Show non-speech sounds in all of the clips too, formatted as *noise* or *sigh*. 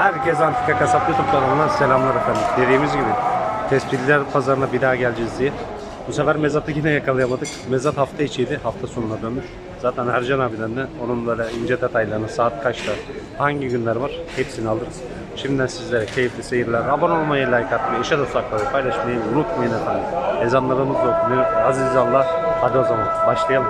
Herkese Antika Kasap YouTube kanalından selamlar efendim. Dediğimiz gibi tespitliler pazarına bir daha geleceğiz diye. Bu sefer Mezat'ı yine yakalayamadık. Mezat hafta içiydi, hafta sonuna dönmüş. Zaten Ercan abiden de onun böyle ince detaylarını, saat kaçta, hangi günler var hepsini alırız. Şimdiden sizlere keyifli seyirler. Abone olmayı, like atmayı, işe dostlarla paylaşmayı unutmayın efendim. Ezanlarımız da okunuyor. Aziz Allah. Hadi o zaman başlayalım.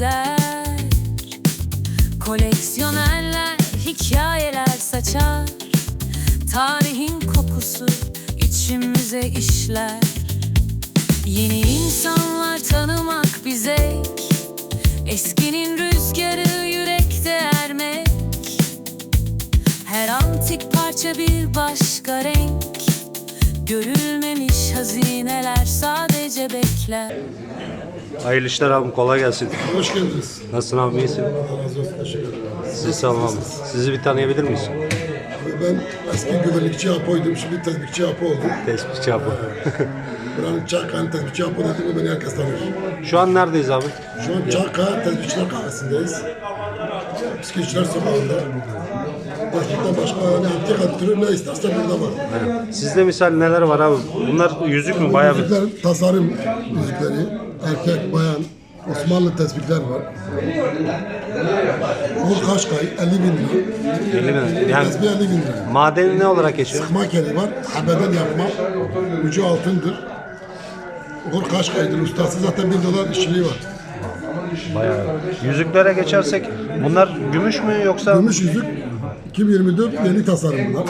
Gezer Koleksiyonerler hikayeler saçar. Tarihin kokusu içimize işler. Yeni insanlar tanımak bir zevk Eskinin rüzgarı yürekte ermek. Her antik parça bir başka renk. Görülmemiş hazineler sadece bekler Hayırlı işler abim kolay gelsin. Hoş geldiniz. Nasılsın abi iyisin? Allah razı olsun. Teşekkür ederim. Sizi sağ olun abi. Sizi bir tanıyabilir miyiz? Ben eski güvenlikçi Apo'ydum. Şimdi tezbihçi Apo oldum. Tespitçi abi. *laughs* Buranın Çağkaya'nın tezbihçi Apo dediğimi beni herkes tanır. Şu an neredeyiz abi? Şu an Çağkaya Tezbihçiler Kahvesi'ndeyiz. Psikiyatristler sokağında. Tezbihten başka yani antika türü ne isterse burada var. Sizde misal neler var abi? Bunlar yüzük mü? Bayağı bir... Müzikler, tasarım müzikleri. Erkek, bayan, Osmanlı tespitler var. Uğur Kaşkay 50 bin lira. 50 bin. Yani Tespih 50 bin lira. madeni ne olarak geçiyor? Sıkma keli var. Habeden yapma. Ucu altındır. Uğur Kaşkay'dır. Ustası zaten bin dolar işçiliği var. Bayağı. Yüzüklere geçersek bunlar gümüş mü yoksa Gümüş yüzük 2024 yeni tasarım bunlar.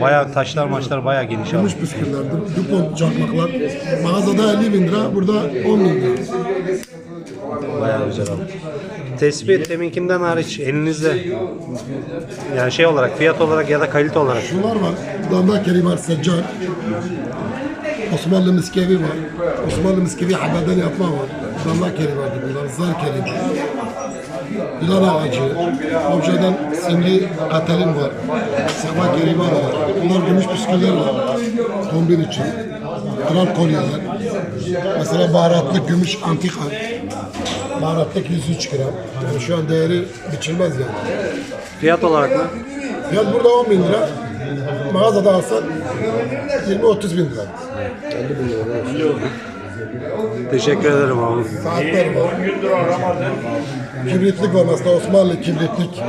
bayağı taşlar maçlar bayağı geniş abi. Gümüş püsküllerdir. Dupont çakmaklar. Mağazada 50 bin lira, burada 10 bin lira. Bayağı güzel abi. Tespih deminkinden hariç elinizde yani şey olarak fiyat olarak ya da kalite olarak Şunlar var. Damla keri var, seccar. Osmanlı miskevi var. Osmanlı miskevi habeden yapma var. Damla keri vardı bunlar. Zar keri var. Yılan ağacı. Objadan simli katelin var. Sıkma keri var. Bunlar gümüş püsküller var. Tombin için. Kral kolyeler. Mesela baharatlı gümüş antika. Baharatlık 103 gram. Yani şu an değeri biçilmez yani. fiyat olarak mı? Fiyat burada 10 bin lira. Mağazada alsan 20-30 bin lira. Teşekkür ederim abi. Saatler var. Kibritlik var mesela Osmanlı kibritlik.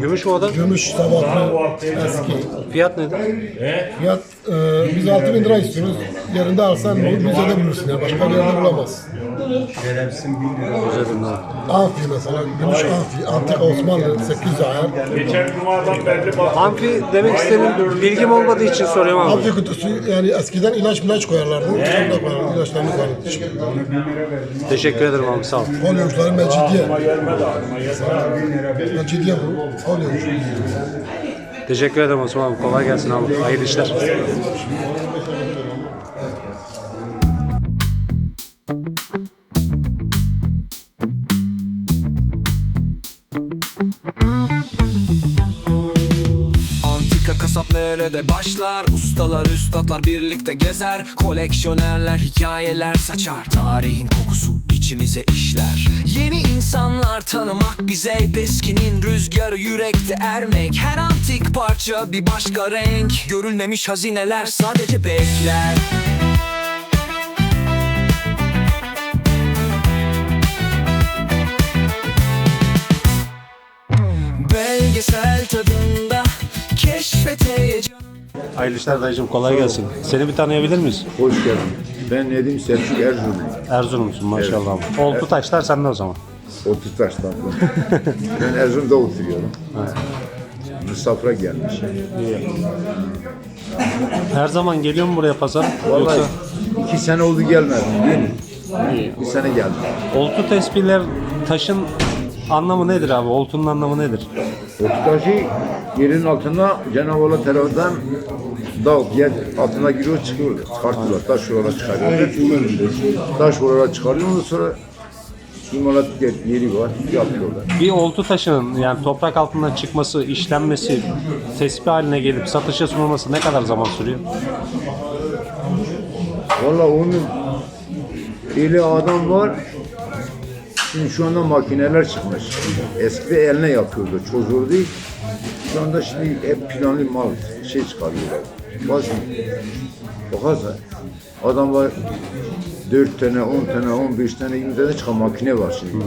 Gümüş mü o da? Gümüş sabahlı eski. Fiyat nedir? Fiyat e, biz 6 bin lira istiyoruz. Yerinde alsan bu müzede bulursun ya. Başka bir yerde bulamazsın. Güzel ürün abi. Amfi mesela. Gümüş amfi. Antika Osmanlı 800 ayar. Geçen cumadan belli bak. Amfi demek istediğim bilgim olmadığı için soruyorum abi. Amfi kutusu yani eskiden ilaç ilaç koyarlardı. Şimdi koyarlardı. İlaçlarını koyarlardı. Teşekkür ederim abi sağ ol. Kolye uçları mecidiye. Mecidiye bu. Kolye uçları. Teşekkür ederim Osman abi. Kolay gelsin abi. Hayırlı işler. Kasap nerede başlar? Ustalar üstadlar birlikte gezer. Koleksiyonerler hikayeler saçar. Tarihin kokusu içimize işler. Yeni insanlar tanımak bize Eskinin rüzgarı yürekte ermek. Her antik parça bir başka renk. Görülmemiş hazineler sadece bekler Hayırlı işler dayıcım. Kolay gelsin. Seni bir tanıyabilir miyiz? Hoş geldin. Ben Nedim Selçuk Erzurumlu. Erzurumlusun maşallah abi. Oltu taşlar sende o zaman. 30 taştan. ben Erzurum'da oturuyorum. Misafira gelmiş. Her zaman geliyor mu buraya pazar? Vallahi Yoksa iki sene oldu gelmedim. Dün bir sene geldim. oltu tespihler taşın anlamı nedir abi? Oltunun anlamı nedir? 30 taşı yerin altında Cenab-ı tarafından dağ yer altına giriyor çıkıyor. Çıkartıyorlar. Taş olarak çıkarıyorlar. Taş olarak çıkarıyor. Ondan sonra imalat yer- yeri var. Yapıyorlar. Bir oltu taşının yani toprak altından çıkması, işlenmesi, tespih haline gelip satışa sunulması ne kadar zaman sürüyor? Valla onun eli adam var. Şimdi şu anda makineler çıkmış. Eskide eline yapıyordu. Çocuğu değil. Şu anda şimdi hep planlı mal şey çıkarıyorlar. Bazı bakarsan adam var 4 tane, 10 tane, 15 tane, 20 tane çıkan makine var şimdi.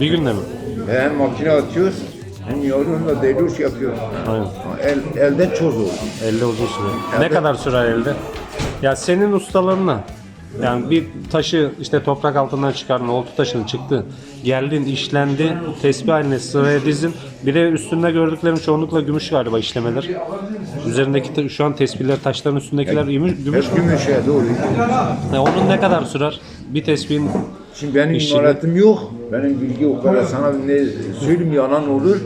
Bir günde mi? Hem makine atıyor hem yorgunla deliyor şey yapıyor. Aynen. El, elden çoz oldu. Elde uzun süre. Ne kadar sürer elde? Ya senin ustalarına yani bir taşı işte toprak altından çıkardın, oltu taşını çıktı. Geldin, işlendi, tespih haline sıraya dizin. Bir de üstünde gördüklerim çoğunlukla gümüş galiba işlemeler. Üzerindeki şu an tespihler, taşların üstündeki gümüş. gümüş. Hep gümüşe doğru. Ya onun ne kadar sürer? Bir tespihin Şimdi benim İşini- imalatım yok. Benim bilgi o kadar sana ne söyleyeyim yalan olur.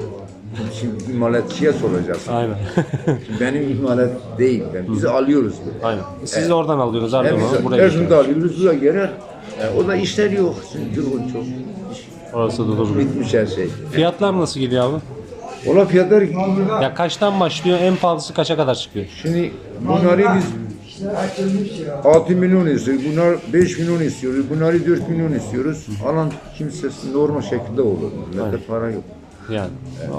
Şimdi imalatçıya soracaksın. Aynen. Şimdi benim imalat değil. Ben, biz alıyoruz. bunu. Aynen. Siz oradan alıyorsunuz Hem Erdoğan'a biz buraya Erzurum'da getiriyorsunuz. alıyoruz, buraya gelir. E, o da işler yok. Şimdi durgun çok. Orası da durmuyor. Bitmiş her şey. Fiyatlar nasıl gidiyor abi? Ola fiyatlar Ya kaçtan başlıyor? En pahalısı kaça kadar çıkıyor? şimdi bunları biz 6 milyon istiyoruz. Bunlar 5 milyon istiyoruz. Bunları 4 milyon istiyoruz. Alan kimsesi normal şekilde olur. Millette para yok. Yani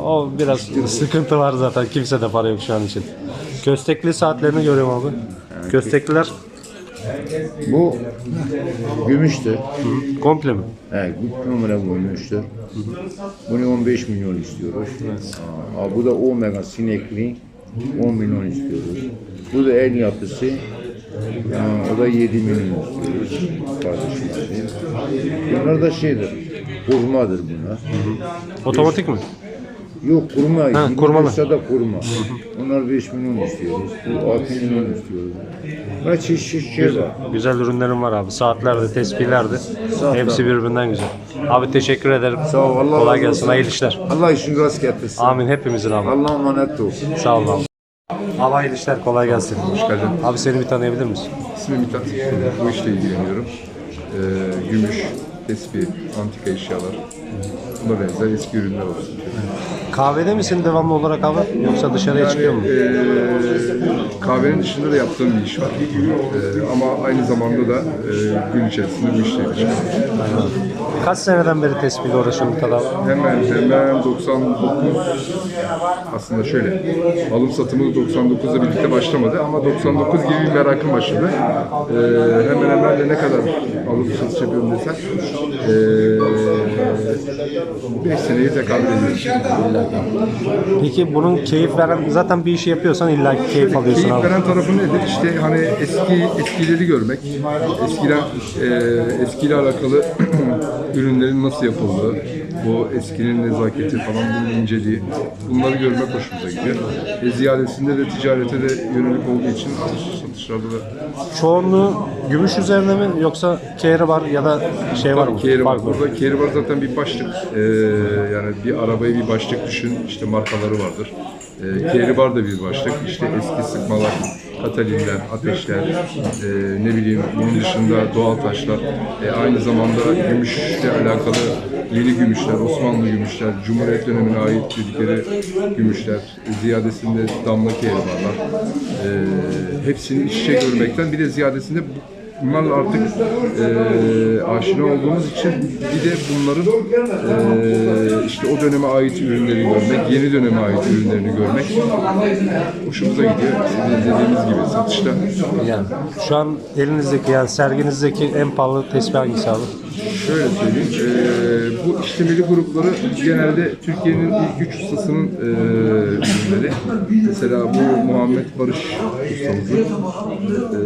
o biraz sıkıntı var zaten. Kimse de para yok şu an için. Köstekli saatlerini görüyorum abi. Köstekliler Bu gümüştür. komple mi? He, bu numara koymuştur. Bunu 15 milyon istiyoruz. Aa, bu da omega sinekli 10 milyon istiyoruz. Bu da el yapısı. Aa, o da 7 milyon istiyoruz. Kardeşim. Bunlar da şeydir. Kurmadır bunlar. Otomatik mi? Yok kurma. Ha, kurmalı. da kurma. Onlar 5 milyon istiyoruz. Bu 6 milyon istiyoruz. Ve çeşit çeşit şey var. Güzel ürünlerim var abi. Saatlerde, tespihlerde. Saatler. Hepsi birbirinden güzel. Abi teşekkür ederim. Sağ ol. Allah Kolay razı gelsin. olsun. Hayırlı işler. Allah işini rast getirsin. Amin hepimizin abi. Allah'a emanet ol. Sağ olun abi. Abi hayırlı işler. Kolay gelsin. Hoş geldin. Abi seni bir tanıyabilir misin? İsmim Mithat. Bu işle ilgileniyorum. Ee, gümüş, tespih, antika eşyalar. Buna benzer eski ürünler olsun. Kahvede misin devamlı olarak abi? Yoksa dışarıya çıkıyor mu? Ee, kahvenin dışında da yaptığım bir iş var. Ee, ama aynı zamanda da e, gün içerisinde bu işle ilgili. Kaç seneden beri tespihle uğraşıyorsun Mithat abi? Hemen hemen 99 aslında şöyle alım satımı 99'la birlikte başlamadı ama 99 gibi bir merakım başladı. Ee, hemen hemen de ne kadar alım satış yapıyorum desen ee, 5 seneyi tekabül ediyor. Peki bunun keyif veren, zaten bir işi yapıyorsan illa ki keyif alıyorsun Keyif abi. veren tarafı nedir? İşte hani eski eskileri görmek, eskiden e, eskiyle alakalı *clears throat* ürünlerin nasıl yapıldığı, bu eskinin nezaketi falan bunun inceliği, bunları görmek hoşumuza gidiyor. E, ziyadesinde de ticarete de yönelik olduğu için satış, satışlarda da Çoğunluğu gümüş üzerine mi yoksa kehri var ya da şey var mı? Kehri var. Burada kehri var zaten bir başlık. Ee, yani bir arabayı bir başlık düşün. İşte markaları vardır. Ee, kehri var da bir başlık. İşte eski sıkmalar, katalinler, ateşler, ee, ne bileyim bunun dışında doğal taşlar. Ee, aynı zamanda gümüşle alakalı yeni gümüşler, Osmanlı gümüşler, Cumhuriyet dönemine ait dedikleri gümüşler, ziyadesinde damla kehri varlar. Ee, hepsini iç içe görmekten bir de ziyadesinde bu- bunlarla artık eee aşina olduğumuz için bir de bunların eee, işte o döneme ait ürünleri görmek, yeni döneme ait ürünlerini görmek hoşumuza gidiyor. Dediğimiz gibi satışta Yani şu an elinizdeki yani serginizdeki en pahalı tespih hangisi abi? Şöyle söyleyeyim. eee, bu işlemeli grupları genelde Türkiye'nin ilk üç ustasının eee ürünleri. Mesela bu Muhammed Barış ustamızın eee,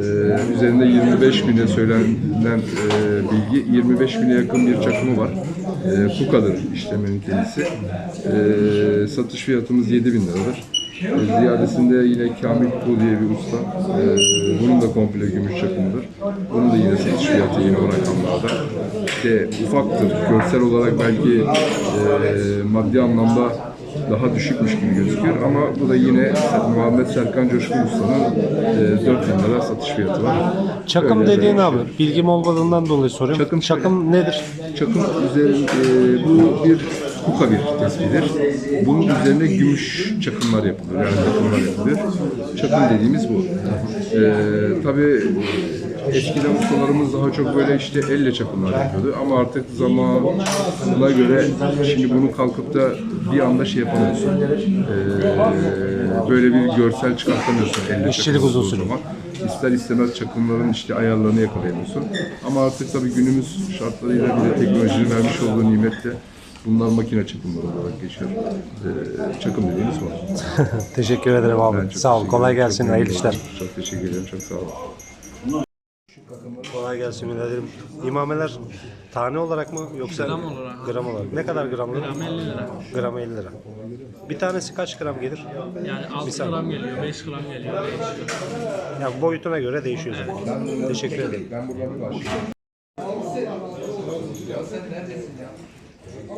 üzerinde 25 bine söylenen eee, bilgi 25 bine yakın bir çakımı var. Eee Kuka'dır işlemenin kendisi. Eee, satış fiyatımız 7 bin liradır. Eee, Ziyadesinde yine Kamil Kul diye bir usta. Eee, bunun da komple gümüş çakımıdır. Bunun da yine satış fiyatı yine o rakamlarda. İşte ufaktır. Görsel olarak belki eee, maddi anlamda daha düşükmüş gibi gözüküyor ama bu da yine Muhammed Serkan Coşkun Usta'nın e, 4 bin lira satış fiyatı var. Çakım Öyle dediğin de- abi bilgim olmadığından dolayı soruyorum. Çakım- Çakım nedir? Çakım üzerinde e, bu bir kuka bir tespidir. Bunun üzerine gümüş çakımlar yapılır. Yani çakımlar yapılır. Çakım dediğimiz bu. E, tabii eskiden ustalarımız daha çok böyle işte elle çakımlar yapıyordu ama artık zamanına göre şimdi bunu kalkıp da bir anda şey yapamıyorsun. E, böyle bir görsel çıkartamıyorsun elle İşçilik uzun sürüyor. İster istemez çakımların işte ayarlarını yakalayamıyorsun. Ama artık tabii günümüz şartlarıyla bir de teknolojinin vermiş olduğu nimetle bunlar makine çakımları olarak geçiyor. Ee, çakım dediğimiz var. *laughs* Teşekkür ederim abi. Ben çok Sağ ol. teşekkür Kolay ederim. gelsin. Çok Hayırlı işler. Çok teşekkür ederim. Çok sağ olun. Kolay gelsin ederim. İmameler tane olarak mı yoksa gram olarak? Gram olarak. Ne kadar gramlı? Gram 50 lira. Gram 50 lira. Bir tanesi kaç gram gelir? Yani 6 Misal. gram geliyor, 5 gram geliyor. değişiyor. Yani boyutuna göre değişiyor zaten. Teşekkür ederim.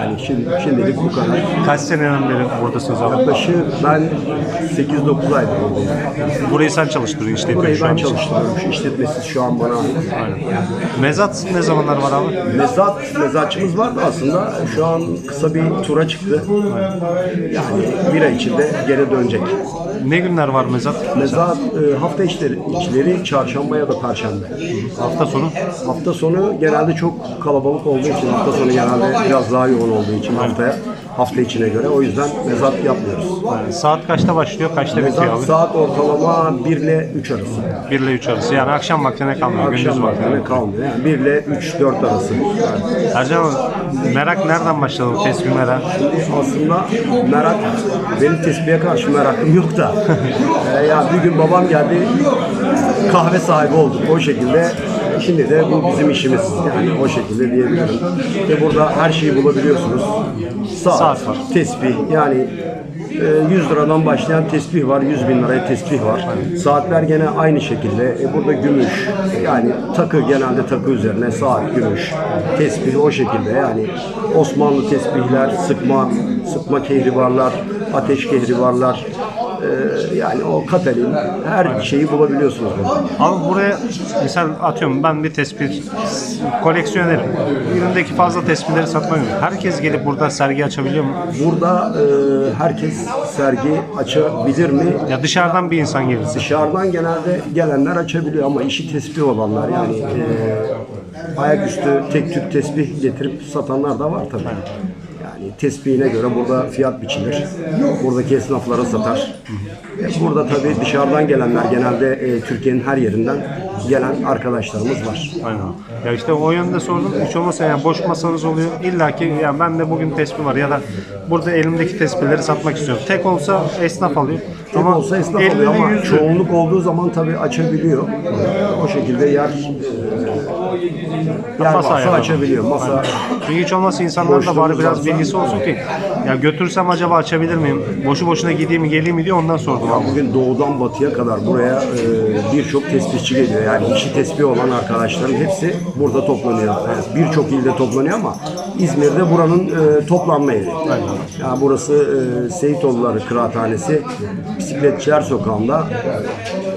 yani şimdi, şimdilik bu kadar. Kaç seneden beri buradasınız abi? Yaklaşık ben 8-9 aydır buradayım. Burayı sen çalıştırıyorsun işte. Burayı şu ben çalıştırıyorum. Şu işletmesiz şu an bana ait. Mezat ne zamanlar var abi? Mezat, mezatçımız vardı aslında. Şu an kısa bir tura çıktı. Yani bir ay içinde geri dönecek. Ne günler var mezat? Mezat e, hafta içleri, içleri çarşamba ya da perşembe. Hafta sonu. Hafta sonu genelde çok kalabalık olduğu için hafta sonu genelde biraz daha yoğun olduğu için haftaya hafta içine göre o yüzden mezat yapmıyoruz. Saat kaçta başlıyor, kaçta bitiyor Mezat abi? saat ortalama 1 ile 3 arası. 1 ile 3 arası. Yani akşam vaktine kalmıyor, gündüz Akşam vaktine. vaktine kalmıyor. Yani 1 ile 3-4 arası. Yani Ercan abi, merak nereden başladı bu tespih merak? aslında merak, benim tespihe karşı merakım yok da. *laughs* Ee, ya bir gün babam geldi, kahve sahibi olduk o şekilde. Şimdi de bu bizim işimiz yani o şekilde diyebilirim. Ve burada her şeyi bulabiliyorsunuz. Saat, Saat var. tespih yani e, 100 liradan başlayan tesbih var, 100 bin liraya tesbih var. Saatler gene aynı şekilde. E, burada gümüş, yani takı genelde takı üzerine saat, gümüş, tesbih o şekilde. Yani Osmanlı tesbihler, sıkma, sıkma kehribarlar, ateş kehribarlar, e, yani o katalin her şeyi bulabiliyorsunuz burada. Abi buraya misal atıyorum ben bir tespih koleksiyonerim. Elimdeki fazla tespihleri satmıyorum. Herkes gelip burada sergi açabiliyor mu? Burada e, herkes sergi açabilir mi? Ya dışarıdan bir insan gelirse. Dışarıdan genelde gelenler açabiliyor ama işi tesbih olanlar yani e, ayaküstü tek tük tesbih getirip satanlar da var tabii. Yani tesbihine göre burada fiyat biçilir. Buradaki esnaflara satar. Burada tabii dışarıdan gelenler genelde e, Türkiye'nin her yerinden gelen arkadaşlarımız var. Aynen. Ya işte o yönde sordum. Hiç olmazsa yani boş masanız oluyor. İlla ki ya ben de bugün tespih var ya da burada elimdeki tespihleri satmak istiyorum. Tek olsa esnaf alıyor. Tek Ama olsa esnaf 50'li, oluyor ama 100'lü. çoğunluk olduğu zaman tabii açabiliyor. O şekilde yer e, yer Masa ayarlama. açabiliyor. Masa Çünkü hiç olmazsa insanların da bari biraz bilgisi olsun ki ya götürsem acaba açabilir miyim? Boşu boşuna gideyim mi geleyim mi diye ondan sordum abi. Bugün doğudan batıya kadar buraya e, birçok tespihçi geliyor. Yani işi tespih olan arkadaşların hepsi burada toplanıyor. Evet, birçok ilde toplanıyor ama İzmir'de buranın e, toplanma yeri. Yani burası e, Seyitoğulları Kıraathanesi. Bisikletçiler Sokağı'nda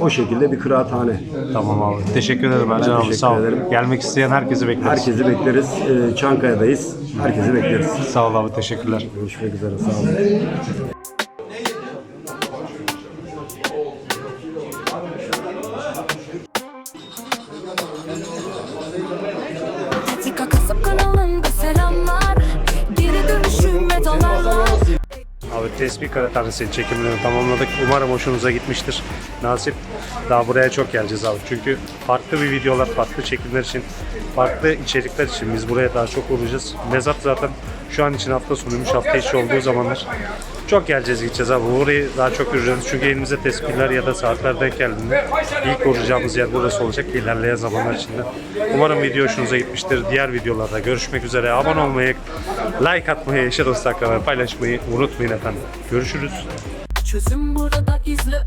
o şekilde bir kıraathane. Tamam abi. Teşekkür ederim Ercan abi. teşekkür Sağ ol. ederim. Gelmek isteyen herkesi bekleriz. Herkesi bekleriz. E, Çankaya'dayız. Herkesi bekleriz. Sağ ol abi. Teşekkürler. Görüşmek üzere. Sağ olun. Tespih karatanesi çekimlerini tamamladık. Umarım hoşunuza gitmiştir. Nasip daha buraya çok geleceğiz abi. Çünkü farklı bir videolar, farklı çekimler için, farklı içerikler için biz buraya daha çok olacağız. Mezat zaten şu an için hafta sonuymuş, hafta içi olduğu zamanlar Çok geleceğiz gideceğiz abi. Orayı daha çok göreceğiz. Çünkü elimize tespihler ya da saatler denk geldiğinde ilk koruyacağımız yer burası olacak ilerleyen zamanlar içinde. Umarım video hoşunuza gitmiştir. Diğer videolarda görüşmek üzere. Abone olmayı, like atmayı, eşe dost akrabaya paylaşmayı unutmayın efendim. Görüşürüz. Çözüm burada izle